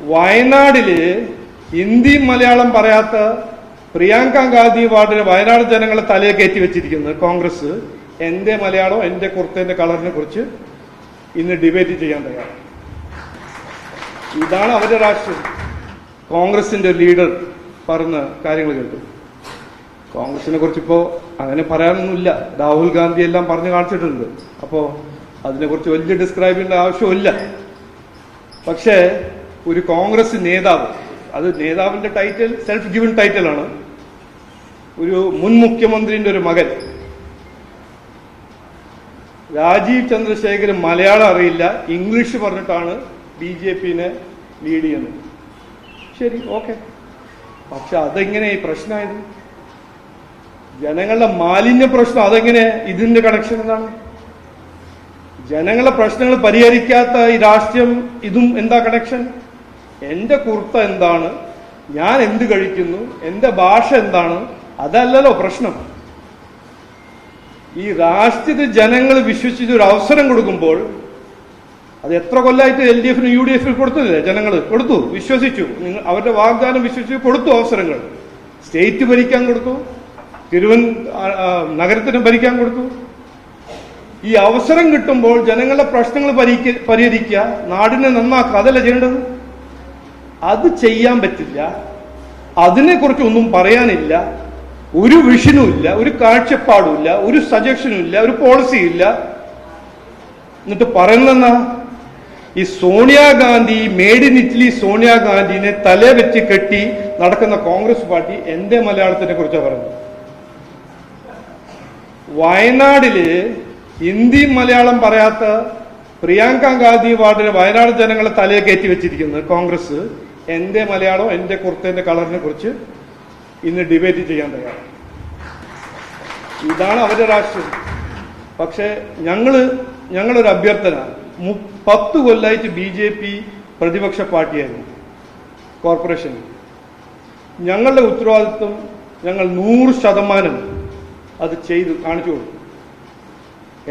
വയനാടിൽ ഹിന്ദിയും മലയാളം പറയാത്ത പ്രിയങ്ക ഗാന്ധി വാർഡിലെ വയനാട് ജനങ്ങളെ തലയെ കയറ്റി വെച്ചിരിക്കുന്നത് കോൺഗ്രസ് എന്റെ മലയാളം എന്റെ കുർത്തേന്റെ കളറിനെ കുറിച്ച് ഇന്ന് ഡിബേറ്റ് ചെയ്യാൻ തയ്യാറ് ഇതാണ് അവരുടെ രാഷ്ട്രീയം. കോൺഗ്രസിന്റെ ലീഡർ പറഞ്ഞ കാര്യങ്ങൾ കേട്ടു. കോൺഗ്രസിനെ കുറിച്ച് ഇപ്പോ അങ്ങനെ പറയാനൊന്നുമില്ല. രാഹുൽ ഗാന്ധി എല്ലാം പറഞ്ഞു കാണിച്ചിട്ടുണ്ട്. അപ്പോ അതിനെക്കുറിച്ച് വലിയ ഡിസ്ക്രൈബ് ചെയ്യേണ്ട ആവശ്യമില്ല പക്ഷേ ഒരു കോൺഗ്രസ് നേതാവ് അത് നേതാവിന്റെ ടൈറ്റിൽ സെൽഫ് ഗിവൺ ടൈറ്റിലാണ് ഒരു മുൻ മുഖ്യമന്ത്രിന്റെ ഒരു മകൻ. രാജീവ് ചന്ദ്രശേഖർ മലയാളം അറിയില്ല ഇംഗ്ലീഷ് പറഞ്ഞിട്ടാണ് ബി ജെ പിനെ ലീഡ് ചെയ്യുന്നത്. ശരി ഓക്കെ പക്ഷെ അതെങ്ങനെ ഈ പ്രശ്നമായത് ജനങ്ങളുടെ മാലിന്യ പ്രശ്നം അതെങ്ങനെ ഇതിന്റെ കണക്ഷൻ എന്താണ്? ജനങ്ങളുടെ പ്രശ്നങ്ങൾ പരിഹരിക്കാത്ത ഈ രാഷ്ട്രീയം ഇതും എന്താ കണക്ഷൻ എന്റെ കുർത്ത എന്താണ്? ഞാൻ എന്ത് കഴിക്കുന്നു? എന്റെ ഭാഷ എന്താണ്? അതല്ലല്ലോ പ്രശ്നം. ഈ രാഷ്ട്രീയ ജനങ്ങൾ വിശ്വസിച്ച് ഒരു അവസരം കൊടുക്കുമ്പോൾ അത് എത്ര കൊല്ലമായിട്ട് എൽ ഡി എഫിന് യു ഡി എഫിന് കൊടുത്തില്ലേ? ജനങ്ങൾ കൊടുത്തു വിശ്വസിച്ചു. നിങ്ങൾ അവരുടെ വാഗ്ദാനം വിശ്വസിച്ച് കൊടുത്തു അവസരങ്ങൾ. സ്റ്റേറ്റ് ഭരിക്കാൻ കൊടുത്തു തിരുവൻ നഗരത്തിന് ഭരിക്കാൻ കൊടുത്തു. ഈ അവസരം കിട്ടുമ്പോൾ ജനങ്ങളുടെ പ്രശ്നങ്ങൾ പരിഹരിക്ക- പരിഹരിക്കുക നാടിനെ നന്നാക്കുക അതല്ല ചെയ്യേണ്ടത്? അത് ചെയ്യാൻ പറ്റില്ല അതിനെക്കുറിച്ച് ഒന്നും പറയാനില്ല ഒരു വിഷനുമില്ല ഒരു കാഴ്ചപ്പാടുമില്ല ഒരു സജഷനും ഇല്ല ഒരു പോളിസിയും ഇല്ല. എന്നിട്ട് പറയുന്നെന്നാ ഈ സോണിയാഗാന്ധി മേഡ് ഇൻ ഇറ്റലി സോണിയാഗാന്ധിനെ തലേ വെച്ച് കെട്ടി നടക്കുന്ന കോൺഗ്രസ് പാർട്ടി എന്റെ മലയാളത്തിനെ കുറിച്ചാണ് പറഞ്ഞത് വയനാടിൽ ഹിന്ദി മലയാളം പറയാത്ത പ്രിയങ്ക ഗാന്ധി വാർഡിന് വയനാട് ജനങ്ങളെ തലയെ കയറ്റി വെച്ചിരിക്കുന്നത് കോൺഗ്രസ്. എന്റെ മലയാളം എന്റെ കുർത്തേന്റെ കളറിനെ കുറിച്ച് ഇന്ന് ഡിബേറ്റ് ചെയ്യാൻ തയ്യാറ് ഇതാണ് അവരുടെ രാഷ്ട്രീയം. പക്ഷേ ഞങ്ങൾ ഞങ്ങളൊരു അഭ്യർത്ഥന. പത്ത് കൊല്ലായിട്ട് ബി ജെ പി പ്രതിപക്ഷ പാർട്ടിയായിരുന്നു. കോർപ്പറേഷനിൽ ഞങ്ങളുടെ ഉത്തരവാദിത്വം ഞങ്ങൾ നൂറ് ശതമാനം അത് ചെയ്തു കാണിച്ചു കൊടുക്കും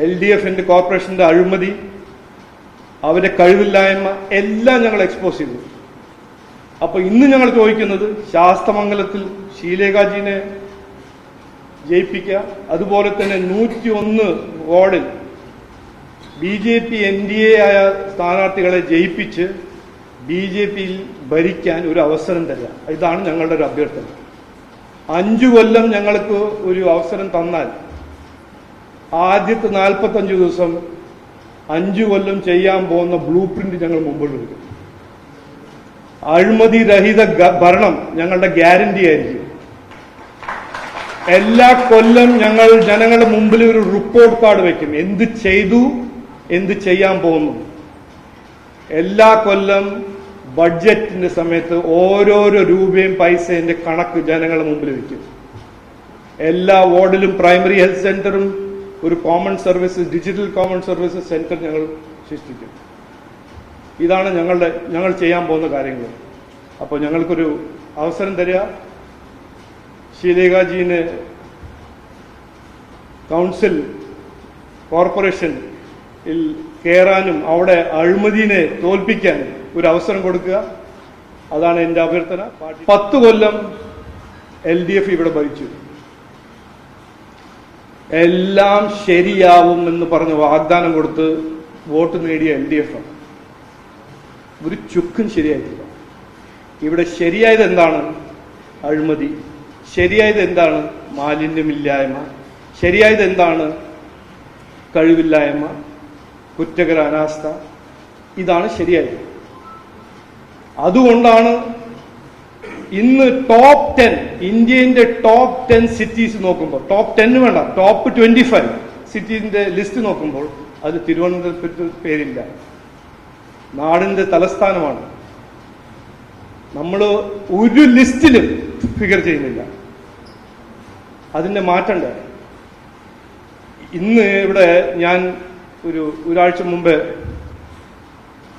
എൽ ഡി എഫിന്റെ കോർപ്പറേഷന്റെ അഴിമതി അവരുടെ കഴിവില്ലായ്മ എല്ലാം ഞങ്ങൾ എക്സ്പോസ് ചെയ്തു. അപ്പൊ ഇന്ന് ഞങ്ങൾ ചോദിക്കുന്നത് ശാസ്തമംഗലത്തിൽ ശീലേഖാജിനെ ജയിപ്പിക്കുക. അതുപോലെ തന്നെ നൂറ്റി ഒന്ന് വാർഡിൽ B J P N D A ആയ സ്ഥാനാർത്ഥികളെ ജയിപ്പിച്ച് ബി ജെ പിയിൽ ഭരിക്കാൻ ഒരു അവസരം തരിക. ഇതാണ് ഞങ്ങളുടെ ഒരു അഭ്യർത്ഥന. അഞ്ചു കൊല്ലം ഞങ്ങൾക്ക് ഒരു അവസരം തന്നാൽ ആദ്യത്തെ നാൽപ്പത്തഞ്ച് ദിവസം അഞ്ചു കൊല്ലം ചെയ്യാൻ പോകുന്ന ബ്ലൂ പ്രിന്റ് ഞങ്ങൾ മുമ്പോട്ട് വയ്ക്കും അഴിമതി രഹിത ഭരണം ഞങ്ങളുടെ ഗ്യാരണ്ടി ആയിരിക്കും. എല്ലാ കൊല്ലം ഞങ്ങൾ ജനങ്ങളുടെ മുമ്പിൽ ഒരു റിപ്പോർട്ട് കാർഡ് വെക്കും. എന്ത് ചെയ്തു എന്ത് ചെയ്യാൻ പോകുന്നു. എല്ലാ കൊല്ലം ബഡ്ജറ്റിന്റെ സമയത്ത് ഓരോരോ രൂപയും പൈസേന്റെ കണക്ക് ജനങ്ങളുടെ മുമ്പിൽ വെക്കും. എല്ലാ വാർഡിലും പ്രൈമറി ഹെൽത്ത് സെന്ററും ഒരു common services digital common services centre ഞങ്ങൾ സൃഷ്ടിക്കും. ഇതാണ് ഞങ്ങളുടെ ഞങ്ങൾ ചെയ്യാൻ പോകുന്ന കാര്യങ്ങൾ. അപ്പോൾ ഞങ്ങൾക്കൊരു അവസരം തരിക. ശീലേഖാജീന് കൗൺസിൽ കോർപ്പറേഷനിൽ കയറാനും അവിടെ അഴിമതിനെ തോൽപ്പിക്കാൻ ഒരു അവസരം കൊടുക്കുക. അതാണ് എന്റെ അഭ്യർത്ഥന. പത്ത് കൊല്ലം എൽ ഡി എഫ് ഇവിടെ ഭരിച്ചു. എല്ലാം ശരിയാവും എന്ന് പറഞ്ഞ് വാഗ്ദാനം കൊടുത്ത് വോട്ട് നേടിയ എൽ ഡി എഫ് ആണ്. ഒരു ചുക്കും ശരിയായിട്ടില്ല. ഇവിടെ ശരിയായത് എന്താണ്? അഴിമതി. ശരിയായത് എന്താണ്? മാലിന്യമില്ലായ്മ. ശരിയായത് എന്താണ്? കഴിവില്ലായ്മ. കുറ്റകര അനാസ്ഥ. ഇതാണ് ശരിയായത്. അതുകൊണ്ടാണ് ഇന്ന് ടോപ്പ് ടെൻ ഇന്ത്യന്റെ ടോപ്പ് ടെൻ സിറ്റീസ് നോക്കുമ്പോൾ ടോപ്പ് ടെൻ വേണ്ട ടോപ്പ് ട്വന്റി ഫൈവ് സിറ്റീസിന്റെ ലിസ്റ്റ് നോക്കുമ്പോൾ അത് തിരുവനന്തപുരത്ത് പേരില്ല. നാടിന്റെ തലസ്ഥാനമാണ്. നമ്മൾ ഒരു ലിസ്റ്റിലും ഫിഗർ ചെയ്യുന്നില്ല. അതിന്റെ മാറ്റണ്ട ഇന്ന് ഇവിടെ ഞാൻ ഒരു ഒരാഴ്ച മുമ്പ്